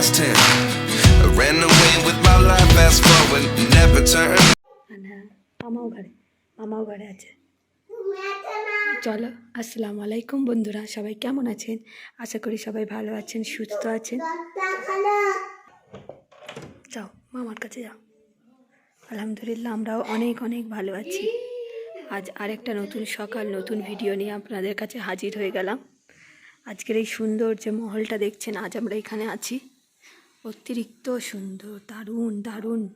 Last ten? I ran away with my life, fast forward, never turn. মামাও ঘরে মামাও ঘরে আছে। চলো আসসালামু আলাইকুম বন্ধুরা সবাই কেমন আছেন? আশা করি সবাই ভালো আছেন সুস্থ আছেন। যাও মামার কাছে যাও। আলহামদুলিল্লাহ আমরাও অনেক অনেক ভালো আছি। আজ আরেকটা নতুন সকাল নতুন ভিডিও নিয়ে আপনাদের কাছে হাজির হয়ে গেলাম। আজকের এই সুন্দর যে মহলটা দেখছেন আজ আমরা এখানে আছি। অতিরিক্ত সুন্দর, দারুণ দারুণ।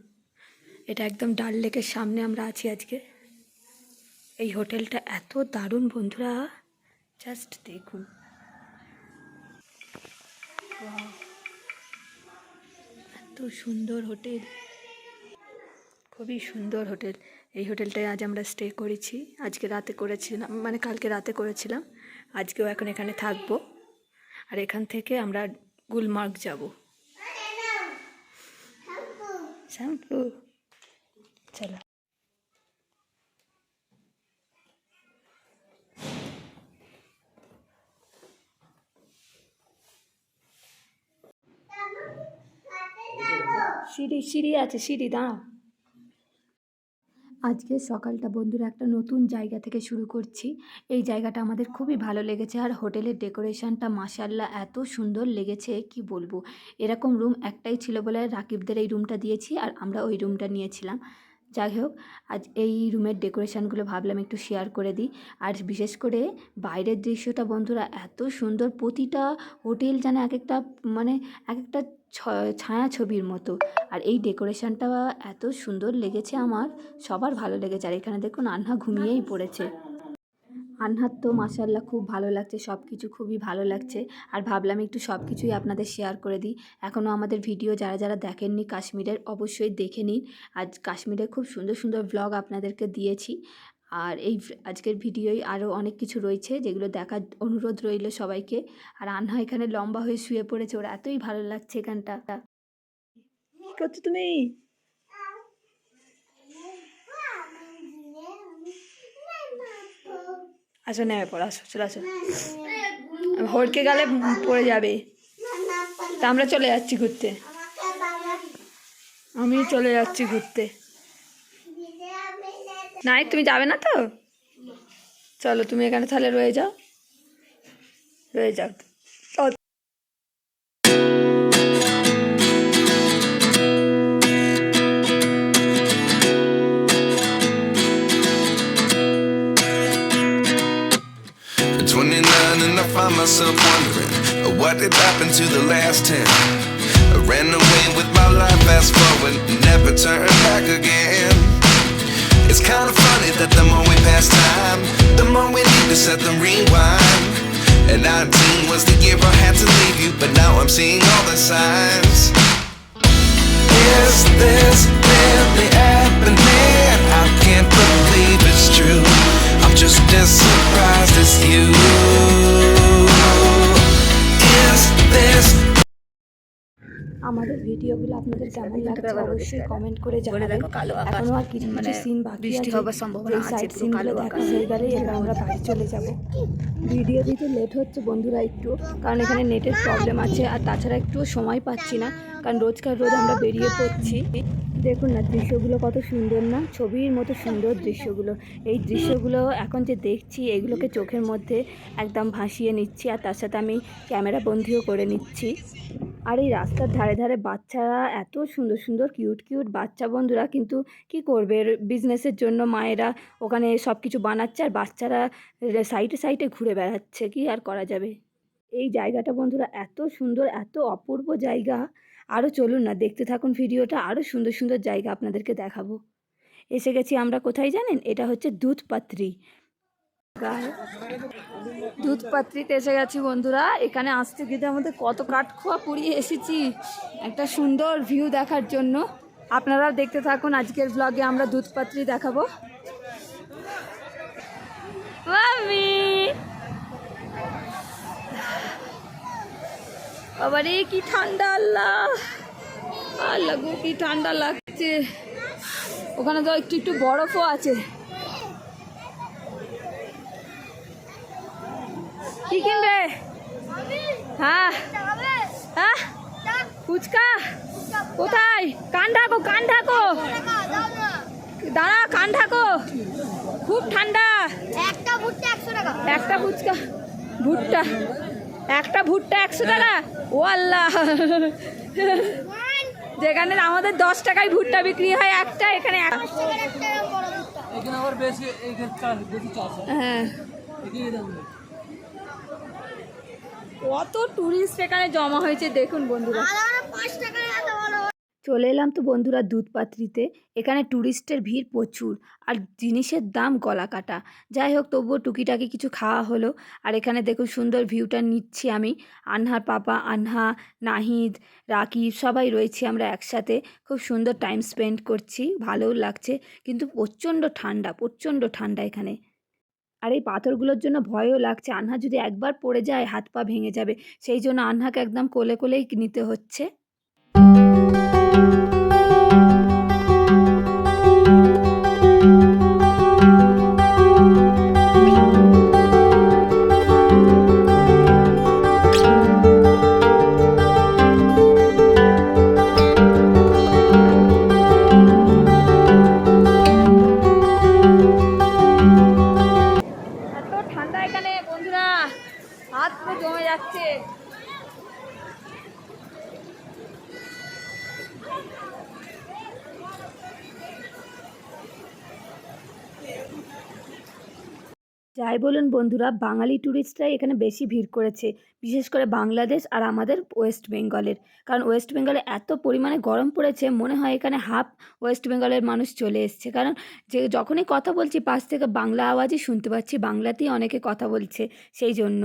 এটা একদম ডাল লেকের সামনে আমরা আছি আজকে। এই হোটেলটা এত দারুণ বন্ধুরা জাস্ট দেখুন! এত সুন্দর হোটেল। খুবই সুন্দর হোটেল। এই হোটেলটায় আজ আমরা স্টে করেছি। আজকে রাতে করেছিলাম মানে কালকে রাতে করেছিলাম। আজকেও এখন এখানে থাকব। আর এখান থেকে আমরা গুলমার্গ যাব। শ্যাম্পু চলো সিঁড়ি সিঁড়ি আছে সিঁড়ি দাঁড়াও আজকে সকালটা বন্ধুরা একটা নতুন জায়গা থেকে শুরু করছি। এই জায়গাটা আমাদের খুবই ভালো লেগেছে আর হোটেলের ডেকোরেশনটা মাসাল্লাহ এত সুন্দর লেগেছে, কি বলব? এরকম রুম একটাই ছিল বলে রাকিবদের এই রুমটা দিয়েছি আর আমরা ওই রুমটা নিয়েছিলাম। যাই হোক, আজ এই রুমের ডেকোরেশনগুলো ভাবলাম একটু শেয়ার করে দিই। আর বিশেষ করে বাইরের দৃশ্যটা বন্ধুরা এত সুন্দর, প্রতিটা হোটেল যেন এক একটা মানে এক একটা ছায়া ছবির মতো। আর এই ডেকোরেশনটা এত সুন্দর লেগেছে আমার, সবার ভালো লেগেছে। আর এখানে দেখুন, আন্না ঘুমিয়েই পড়েছে। আনহার তো মাসাল্লাহ খুব ভালো লাগছে সব কিছু খুবই ভালো লাগছে। আর ভাবলাম একটু সব কিছুই আপনাদের শেয়ার করে দিই। এখনও আমাদের ভিডিও যারা যারা দেখেননি কাশ্মীরের, অবশ্যই দেখে নিন। আজ কাশ্মীরের খুব সুন্দর সুন্দর ব্লগ আপনাদেরকে দিয়েছি। আর এই আজকের ভিডিওয় আরও অনেক কিছু রয়েছে যেগুলো দেখার অনুরোধ রইল সবাইকে। আর আনহা এখানে লম্বা হয়ে শুয়ে পড়েছে, ওর এতই ভালো লাগছে এখানটা। করছ তুমি? আসো, নেমে পড়ো, আসো, চলে আসো। হড়কে গেলে পড়ে যাবে। তা আমরা চলে যাচ্ছি ঘুরতে। আমি চলে যাচ্ছি ঘুরতে। নাই তুমি যাবে না তো? চলো তুমি এখানে তাহলে রয়ে যাও। রয়ে যাও। I'm seeing all the signs. Is this আমাদের ভিডিওগুলো আপনাদের কেমন লাগছে অবশ্যই কমেন্ট করে জানাবেন। এখনও আর কিছু কিছু সিন বাকি বৃষ্টি হবার সম্ভাবনা আছে সাইড সিনগুলো দেখা হয়ে গেলে এবার আমরা বাড়ি চলে যাব। ভিডিও দিতে লেট হচ্ছে বন্ধুরা একটু কারণ এখানে নেটের প্রবলেম আছে আর তাছাড়া একটু সময় পাচ্ছি না কারণ রোজকার রোজ আমরা বেরিয়ে পড়ছি। দেখুন না দৃশ্যগুলো কত সুন্দর না? ছবির মতো সুন্দর দৃশ্যগুলো। এই দৃশ্যগুলো এখন যে দেখছি এগুলোকে চোখের মধ্যে একদম ভাসিয়ে নিচ্ছি আর তার সাথে আমি ক্যামেরা বন্দিও করে নিচ্ছি। আর এই রাস্তার ধারে ধারে বাচ্চারা এত সুন্দর সুন্দর কিউট কিউট বাচ্চা বন্ধুরা কিন্তু কি করবে? বিজনেসের জন্য মায়েরা ওখানে সব কিছু বানাচ্ছে আর বাচ্চারা সাইডে সাইডে ঘুরে বেড়াচ্ছে, কি আর করা যাবে? এই জায়গাটা বন্ধুরা এত সুন্দর, এত অপূর্ব জায়গা। আরও চলুন না, দেখতে থাকুন ভিডিওটা আরও সুন্দর সুন্দর জায়গা আপনাদেরকে দেখাবো। এসে গেছি আমরা কোথায় জানেন? এটা হচ্ছে দুধপাত্রি। দুধপাত্রিতে এসে গেছি বন্ধুরা। এখানে গিয়ে কত কাঠখোয়া এসেছি। একটা সুন্দর ভিউ দেখার জন্য। দেখতে থাকুন, আজকের ব্লগে আমরা দুধপাত্রি দেখাবো। মামি বাবারে কি ঠান্ডা আল্লাহ। আল্লাহ গো, কি ঠান্ডা লাগছে। ওখানে তো একটু একটু বরফও আছে। কি কিনবে হ্যাঁ। হ্যাঁ। ফুচকা। কোথায়? কান ঢাকো কান ঢাকো। দাঁড়া কান ঢাকো। খুব ঠান্ডা। একটা ভুট্টা একশো টাকা। একটা ফুচকা। ভুট্টা। একটা ভুট্টা একশো টাকা? ও আল্লাহ। যেখানে আমাদের দশ টাকায় ভুট্টা বিক্রি হয় একটা এখানে এক- কত টুরিস্ট এখানে জমা হয়েছে দেখুন বন্ধুরা। চলে এলাম তো বন্ধুরা দুধপাত্রিতে। এখানে ট্যুরিস্টের ভিড় প্রচুর আর জিনিসের দাম গলা কাটা। যাই হোক তবুও টুকিটাকি কিছু খাওয়া হলো। আর এখানে দেখুন সুন্দর ভিউটা নিচ্ছি আমি। আনহার পাপা আনহা নাহিদ রাকিব সবাই রয়েছি আমরা একসাথে। খুব সুন্দর টাইম স্পেন্ড করছি ভালোও লাগছে। কিন্তু প্রচণ্ড ঠান্ডা প্রচণ্ড ঠান্ডা এখানে। আর এই পাথরগুলোর জন্য ভয়ও লাগছে। আনহা যদি একবার পড়ে যায়, হাত পা ভেঙে যাবে। সেই জন্য আনহাকে একদম কোলে কোলেই নিতে হচ্ছে। যাই বলুন বন্ধুরা, বাঙালি ট্যুরিস্টরাই এখানে বেশি ভিড় করেছে, বিশেষ করে বাংলাদেশ আর আমাদের ওয়েস্ট বেঙ্গলের কারণ ওয়েস্ট বেঙ্গলে এত পরিমাণে গরম পড়েছে, মনে হয় এখানে হাফ ওয়েস্ট বেঙ্গলের মানুষ চলে এসছে। কারণ যে যখনই কথা বলছি, পাশ থেকে বাংলা আওয়াজই শুনতে পাচ্ছি, বাংলাতেই অনেকে কথা বলছে, সেই জন্য।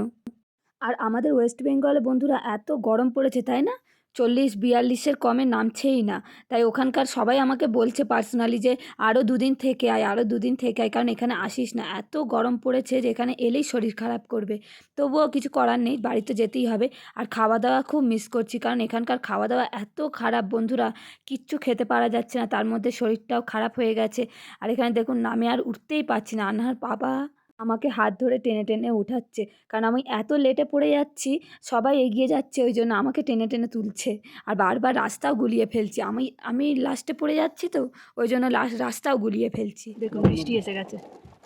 আর আমাদের ওয়েস্ট বেঙ্গলে বন্ধুরা, এত গরম পড়েছে, তাই না? চল্লিশ, বিয়াল্লিশের কমে নামছেই না। তাই ওখানকার সবাই আমাকে বলছে পার্সোনালি যে আরও দুদিন থেকে আয় আরও দুদিন থেকে আয়, কারণ এখানে আসিস না। এত গরম পড়েছে যে, এখানে এলেই শরীর খারাপ করবে। তবুও কিছু করার নেই, বাড়িতে যেতেই হবে। আর খাওয়া দাওয়া খুব মিস করছি, কারণ এখানকার খাওয়া দাওয়া এত খারাপ। বন্ধুরা, কিচ্ছু খেতে পারা যাচ্ছে না, তার মধ্যে শরীরটাও খারাপ হয়ে গেছে। আর এখানে দেখুন আমি আর উঠতেই পারছি না। আনহার বাবা! আমাকে হাত ধরে টেনে টেনে উঠাচ্ছে। কারণ আমি এত লেটে পড়ে যাচ্ছি, সবাই এগিয়ে যাচ্ছে, ওই জন্য আমাকে টেনে টেনে তুলছে। আর বারবার রাস্তাও গুলিয়ে ফেলছি। আমি আমি লাস্টে পড়ে যাচ্ছি তো, ওই জন্য লাস্ট রাস্তাও গুলিয়ে ফেলছি। দেখুন বৃষ্টি এসে গেছে।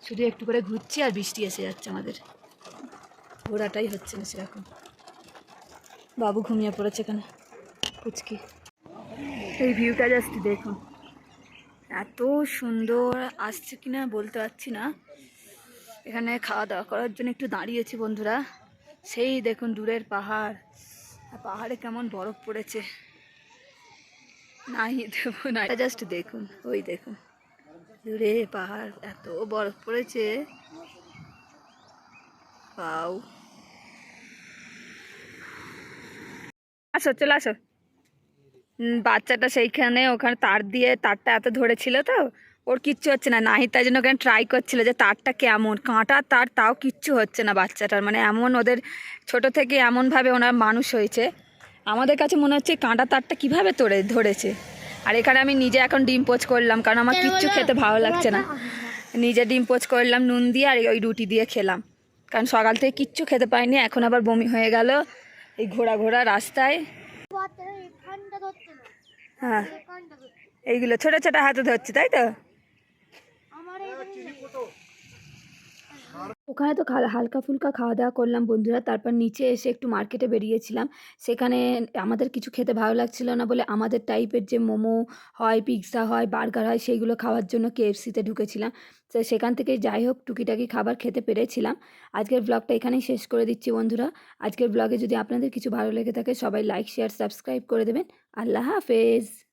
শুধু একটু করে ঘুরছি আর বৃষ্টি এসে যাচ্ছে আমাদের। ঘোরাটাই হচ্ছে না সেরকম। বাবু ঘুমিয়ে পড়েছে এখানে। পুচকি। এই ভিউটা জাস্ট দেখুন। এত সুন্দর আসছে কিনা বলতে পারছি না। এখানে খাওয়া দাওয়া করার জন্য একটু দাঁড়িয়েছি বন্ধুরা। সেই দেখুন দূরের পাহাড়। পাহাড়ে কেমন বরফ পড়েছে। নাই, দেবো না। জাস্ট দেখুন, ওই দেখুন। দূরে পাহাড়, এত বরফ পড়েছে। পাও আসো, চলে আসো। বাচ্চাটা সেইখানে, ওখানে তার দিয়ে, তারটা এত ধরেছিল তো। ওর কিচ্ছু হচ্ছে না। নাহি তাই জন্য ওখানে ট্রাই করছিল যে তারটা কেমন? কাঁটা তার তাও কিচ্ছু হচ্ছে না বাচ্চাটার। মানে এমন ওদের ছোট থেকে এমনভাবে ওনার মানুষ হয়েছে। আমাদের কাছে মনে হচ্ছে কাঁটা তারটা কীভাবে তোড়ে ধরেছে? আর এখানে আমি নিজে এখন ডিম পোচ করলাম কারণ আমার কিচ্ছু খেতে ভালো লাগছে না। নিজে ডিম পোচ করলাম নুন দিয়ে আর ওই রুটি দিয়ে খেলাম। কারণ সকাল থেকে কিচ্ছু খেতে পাইনি এখন আবার বমি হয়ে গেল এই ঘোরা ঘোরা রাস্তায়। হ্যাঁ। এইগুলো ছোটো ছোটো হাতে ধরছে তাই তো? ওখানে তো হালকা ফুলকা খাওয়া দাওয়া করলাম বন্ধুরা। তারপর নিচে এসে একটু মার্কেটে বেরিয়েছিলাম। সেখানে আমাদের কিছু খেতে ভালো লাগছিল না বলে আমাদের টাইপের যে মোমো হয়, পিৎজা হয়, বার্গার হয় সেইগুলো খাওয়ার জন্য কেএফসিতে ঢুকেছিলাম। তো সেখান থেকে যাই হোক, টুকিটাকি খাবার খেতে পেরেছিলাম। আজকের ব্লগটা এখানেই শেষ করে দিচ্ছি বন্ধুরা। আজকের ব্লগে যদি আপনাদের কিছু ভালো লেগে থাকে, সবাই লাইক শেয়ার সাবস্ক্রাইব করে দেবেন। আল্লাহ হাফেজ।